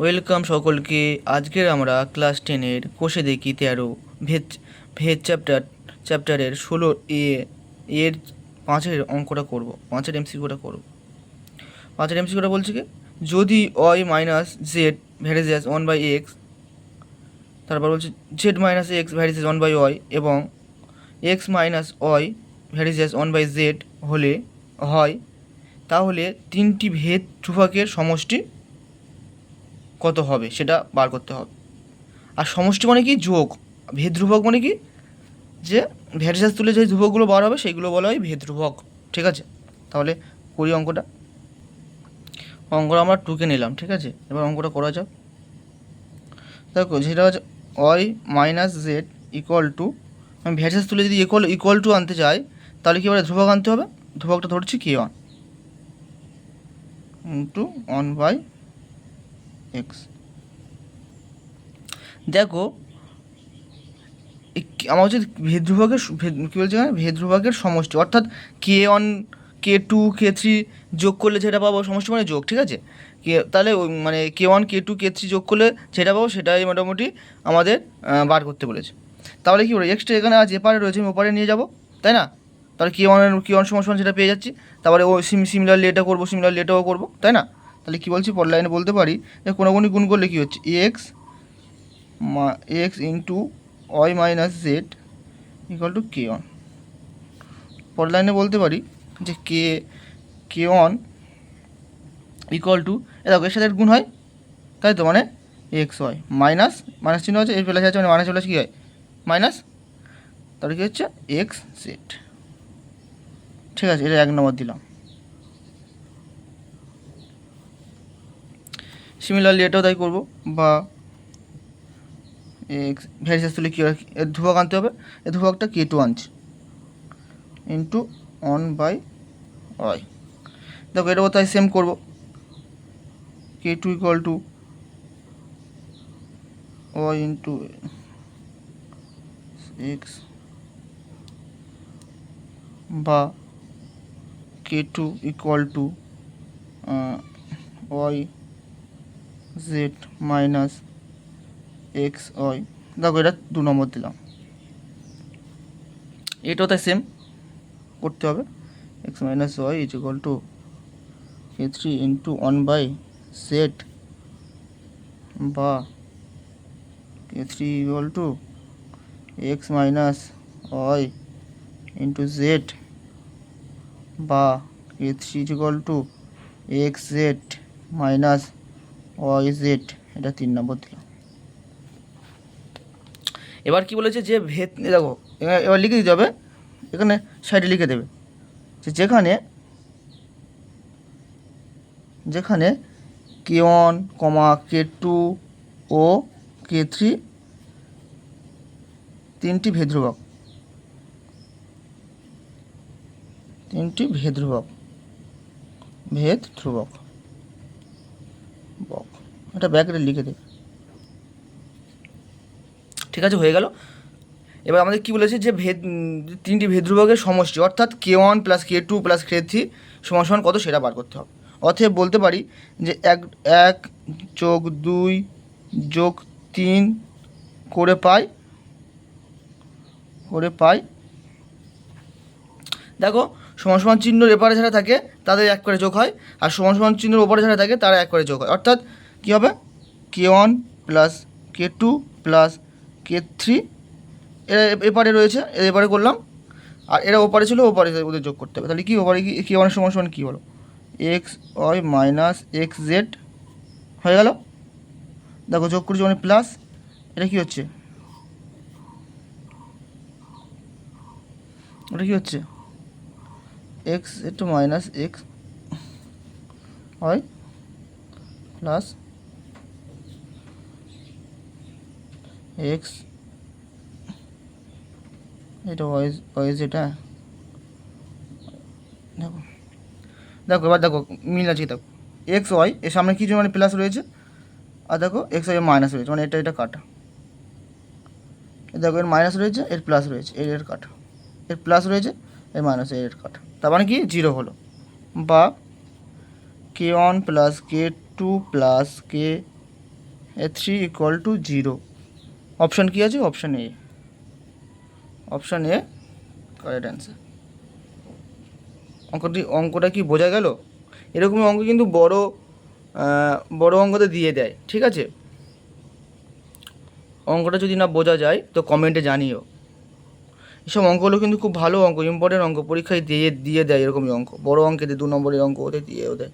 Welcome সকলকে। আজকের আমরা ক্লাস টেনের কোষে দেখি তেরো। ভেদ ভেদ চ্যাপ্টার, চ্যাপ্টারের ষোলো এ, এর পাঁচের অঙ্কটা করব। পাঁচের এমসিকিউটা করব। পাঁচের এমসিকিউটা বলছে কি? যদি y minus z varies as one by x, তারপর বলছে z minus x varies as one by y এবং x minus y varies as one by z হলে হয়, তাহলে তিনটি ভেদ ধ্রুবকের সমষ্টি কত হবে সেটা বার করতে হবে। আর সমষ্টি মানে কি? যোগ। ভেদ ধ্রুবক মানে কি? যে ভ্যারিসাস তুলে যে ধ্রুবকগুলো বার হবে সেইগুলো বলা হয় ভেদ ধ্রুবক ঠিক আছে? তাহলে করি অঙ্কটা। অঙ্কটা আমরা টুকে নিলাম, ঠিক আছে? এবার অঙ্কটা করা যাক। দেখো, যেটা হচ্ছে y minus z equal to আমি ভ্যারিসাস তুলে যদি ইকুয়াল ইকুয়াল টু আনতে চাই, তাহলে কি বলে ধ্রুবক আনতে হবে? ধ্রুবকটা ধরছি k one into one by x দেখো আমার হচ্ছে ভেদ্রুভাগের কী বলছে এখানে? ভেদ্রুভাগের সমষ্টি। অর্থাৎ k one k two k three যোগ করলে যেটা পাবো, সমষ্টি মানে যোগ, ঠিক আছে? কে তাহলে মানে k one k two k three যোগ করলে যেটা পাবো, সেটাই মোটামুটি আমাদের বার করতে বলেছে। তাহলে কী বলে এক্সট্রা এখানে আজ এপারে রয়েছে, আমি ওপারে নিয়ে যাব, তাই না? তাহলে কে ওয়ানের কে ওয়ান সমান সেটা পেয়ে যাচ্ছি। তারপরে ও সিম সিমিলারলি এটা করব সিমিলারলি এটাও করব, তাই না? তাহলে কী বলছি? পর লাইনে বলতে পারি যে কোনো কোনো গুণ করলে কী হচ্ছে? X x into y minus z equal to k one পর লাইনে বলতে পারি যে k k one equal to এ দেখো, এর সাথে গুণ হয়, তাই তো? মানে এক্স ওয়াই মাইনাস মাইনাস চিহ্ন আছে, এর প্লাস আছে মানে মাইনাস প্লাস কী হয়? মাইনাস তাহলে কী হচ্ছে? এক্স জেড ঠিক আছে, এটা এক নম্বর দিলাম। সিমিলারলি এটাও তাই করব। বা ভ্যারিসাস তুলে কী এর ধ্রুবক আনতে হবে। এর ধ্রুবকটা কে? টু আনছে ইন্টু ওয়ান বাই ওয়াই দেখো, এটাও তাই সেম করব। K two equal to y into x বা k two equal to y z minus x y. দেখো, এটা দু নম্বর দিলাম। এটাও তাই সেম করতে হবে। X minus y is equal to k three into one by z বা k three equal to x minus y into z বা k three is equal to x z minus y z এটা তিন নম্বর দিলাম। এবার কি বলেছে যে ভেদ দেখো, এবার লিখে দিতে হবে। এখানে সাইডে লিখে দেবে। যে যেখানে যেখানে k one comma k two ও কে থ্রি তিনটি ভেদ ধ্রুবক তিনটি ভেদ ধ্রুবক ভেদ ধ্রুবক বক এটা ব্যাকেটে লিখে দে। ঠিক আছে, হয়ে গেল। এবার আমাদের কি বলেছে যে ভেদ তিনটি ভেদ্রুবকের সমষ্টি, অর্থাৎ k one plus k two plus k three সমান সমান কত সেটা বার করতে হবে। অতএব বলতে পারি যে এক এক যোগ দুই যোগ তিন করে পাই করে পাই, দেখো, সমান সমান চিহ্নর এপারে যারা থাকে, তাদের এক করে যোগ হয়, আর সমান সমান চিহ্নের ওপরে যারা থাকে, তারা এক করে যোগ হয়। অর্থাৎ কী হবে? K one plus k two plus k three এপারে রয়েছে এপারে করলাম। আর এরা ওপারে ছিল, ওপারে ওদের যোগ করতে হবে। তাহলে কি ওপারে কি কে ওয়ানের সমান সমান কী হলো x y minus x z হয়ে গেল। দেখো যোগ করছি মানে প্লাস এটা কি হচ্ছে? ওটা কি হচ্ছে? এক্স একটু মাইনাস এক্স হয় প্লাস এক্স এটা ওয়াই ওয়াই যেটা দেখো। দেখো, এবার দেখো, মিল আছে দেখো। এক্স ওয়াই এর সামনে কিছু মানে প্লাস রয়েছে? আর দেখো এক্স ওয়াই মাইনাস রয়েছে মানে এটা এটা কাটা। দেখো, এর মাইনাস রয়েছে, এর প্লাস রয়েছে, এর এর কাটা। এর প্লাস রয়েছে, এর মাইনাস এর এর কাটা। তার মানে কি? জিরো হলো। বা k one plus k two plus k three equal to zero option কী আছে? Option a option a correct answer অঙ্কটি, অঙ্কটা কি বোঝা গেল? এরকমই অঙ্ক কিন্তু বড় বড় অঙ্কতে দিয়ে দেয়, ঠিক আছে? অঙ্কটা যদি না বোঝা যায়, তো কমেন্টে জানিও। এসব অঙ্কগুলো কিন্তু খুব ভালো অঙ্ক ইম্পর্টেন্ট অঙ্ক। পরীক্ষায় দিয়ে দিয়ে দেয় এরকমই অঙ্ক। বড় অঙ্কে দু নম্বরের অঙ্ক ওদের দিয়ে দেয়